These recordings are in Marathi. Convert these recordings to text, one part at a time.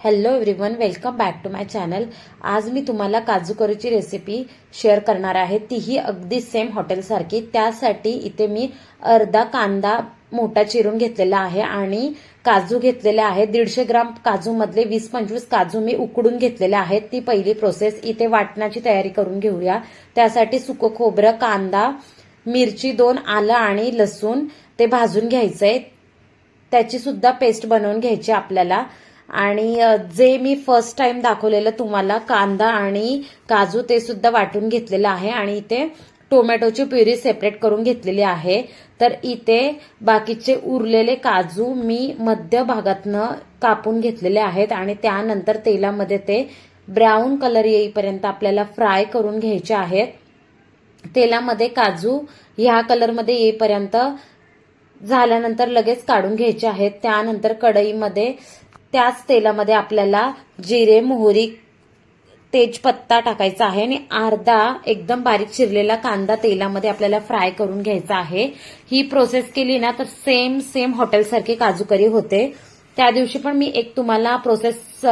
Hello everyone welcome back to my channel आज मी तुम्हाला काजू करीची रेसिपी शेअर करणार आहे. तीही अगदी सेम हॉटेलसारखी त्यासाठी इथे मी अर्धा कांदा मोठा चिरून घेतलेला आहे आणि काजू घेतलेले आहे. दीडशे ग्राम काजूमधले वीस पंचवीस काजू मी उकडून घेतलेले आहेत. ती पहिली प्रोसेस इथे वाटण्याची तयारी करून घेऊया. त्यासाठी सुकं खोबरं कांदा मिरची दोन आलं आणि लसूण ते भाजून घ्यायचंय. त्याची सुद्धा पेस्ट बनवून घ्यायची आपल्याला. आणि जे मी फर्स्ट टाइम दाखवलेलं तुम्हाला कांदा आणि काजू ते सुद्धा वाटून घेतलेलं आहे आणि इथे टोमॅटोची प्युरी सेपरेट करून घेतलेली आहे. तर इथे बाकीचे उरलेले काजू मी मध्य भागातनं कापून घेतलेले आहेत आणि त्यानंतर तेलामध्ये ते ब्राऊन कलर येईपर्यंत आपल्याला फ्राय करून घ्यायचे आहेत. तेलामध्ये काजू ह्या कलरमध्ये येईपर्यंत झाल्यानंतर लगेच काढून घ्यायचे आहेत. त्यानंतर कढईमध्ये त्याच तेलामध्ये आपल्याला जिरे मोहरी तेजपत्ता टाकायचा आहे आणि अर्धा एकदम बारीक चिरलेला कांदा तेलामध्ये आपल्याला फ्राय करून घ्यायचा आहे. ही प्रोसेस केली ना तर सेम सेम हॉटेलसारखी काजू करी होते. त्या दिवशी पण मी एक तुम्हाला प्रोसेस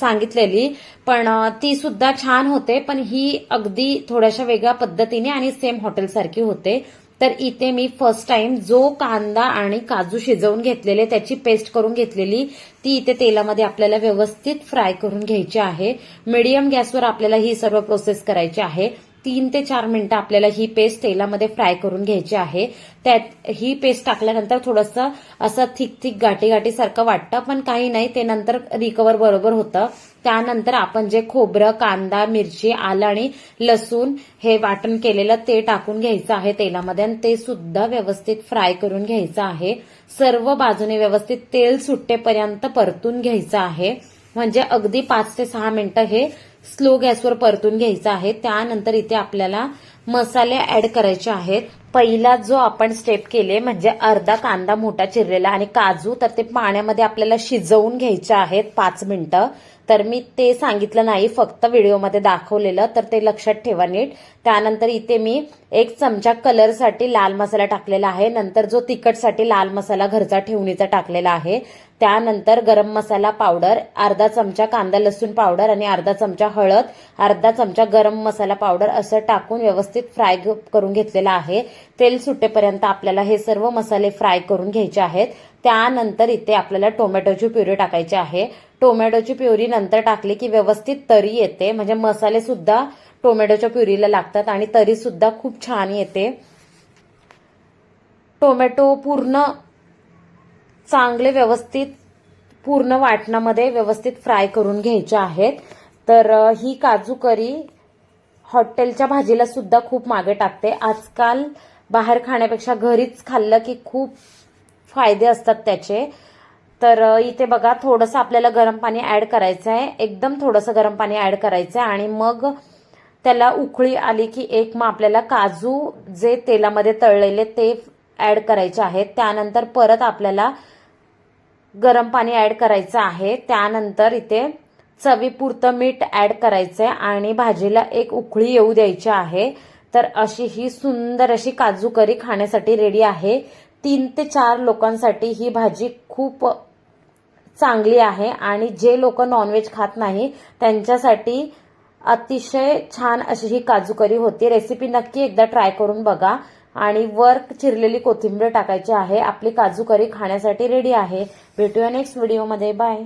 सांगितलेली पण ती सुद्धा छान होते पण ही अगदी थोड्याशा वेगळ्या पद्धतीने आणि सेम हॉटेलसारखी होते. तर इथे मी फर्स्ट टाइम जो कांदा आणि काजू शिजवून घेतलेले त्याची पेस्ट करून घेतलेली ती इथे तेलामध्ये आपल्याला व्यवस्थित फ्राय करून घ्यायची आहे. मिडियम गॅसवर आपल्याला ही सर्व प्रोसेस करायची आहे. तीन ते चार मिनिटं आपल्याला ही पेस्ट तेलामध्ये फ्राय करून घ्यायची आहे. त्यात ही पेस्ट टाकल्यानंतर थोडंसं असं थिक थिक गाठी गाठी सारखं वाटतं पण काही नाही ते नंतर रिकवर बरोबर होतं. त्यानंतर आपण जे खोबरं कांदा मिरची आलं आणि लसूण हे वाटण केलेलं ते टाकून घ्यायचं आहे तेलामध्ये आणि ते सुद्धा व्यवस्थित फ्राय करून घ्यायचं आहे. सर्व बाजूने व्यवस्थित तेल सुट्टेपर्यंत परतून घ्यायचं आहे. म्हणजे अगदी पाच ते सहा मिनिटं हे स्लो गॅसवर परतून घ्यायचं आहे. त्यानंतर इथे आपल्याला मसाले ऍड करायचे आहेत. पहिला जो आपण स्टेप केले म्हणजे अर्धा कांदा मोठा चिरलेला आणि काजू तर ते पाण्यामध्ये आपल्याला शिजवून घ्यायचे आहेत पाच मिनिटं. तर मी ते सांगितलं नाही फक्त व्हिडिओमध्ये दाखवलेलं तर ते लक्षात ठेवा नीट. त्यानंतर इथे मी एक चमचा कलरसाठी लाल मसाला टाकलेला आहे. नंतर जो तिखटसाठी लाल मसाला घरचा ठेवणीचा टाकलेला आहे. त्यानंतर गरम मसाला पावडर अर्धा चमचा कांदा लसूण पावडर आणि अर्धा चमचा हळद अर्धा चमचा गरम मसाला पावडर असं टाकून व्यवस्थित फ्राय करून घेतलेला आहे. तेल सुटेपर्यंत आपल्याला हे सर्व मसाले फ्राय करून घ्यायचे आहेत. त्यानंतर इथे आपल्याला टोमॅटोची प्युरी टाकायची आहे. टोमॅटोची प्युरी नंतर टाकली की व्यवस्थित तरी येते. म्हणजे मसाले सुद्धा टोमॅटोच्या प्युरीला लागतात आणि तरी सुद्धा खूप छान येते. टोमॅटो पूर्ण चांगले व्यवस्थित पूर्ण वाटणामध्ये व्यवस्थित फ्राय करून घ्यायचे आहेत. तर ही काजू करी हॉटेलच्या भाजीला सुद्धा खूप मागे टाकते. आजकाल बाहेर खाण्यापेक्षा घरीच खाल्लं की खूप फायदे असतात त्याचे. तर इथे बघा थोडंसं आपल्याला गरम पाणी ॲड करायचं आहे एकदम थोडंसं गरम पाणी ॲड करायचं आहे आणि मग त्याला उकळी आली की एक मग आपल्याला काजू जे तेलामध्ये तळलेले ते ॲड करायचे आहेत. त्यानंतर परत आपल्याला गरम पाणी ॲड करायचं आहे. त्यानंतर इथे चवीपुरतं मीठ ऍड करायचंय आणि भाजीला एक उकळी येऊ द्यायची आहे. तर अशी ही सुंदर अशी काजू करी खाण्यासाठी रेडी आहे. तीन ते चार लोकांसाठी ही भाजी खूप चांगली आहे आणि जे लोक नॉनव्हेज खात नाही त्यांच्यासाठी अतिशय छान अशी ही काजू करी होती. रेसिपी नक्की एकदा ट्राय करून बघा. आणि वर चिरलेली कोथिंबीर टाकायची आहे. आपली काजू करी खाण्यासाठी रेडी आहे. भेटूया नेक्स्ट व्हिडिओमध्ये बाय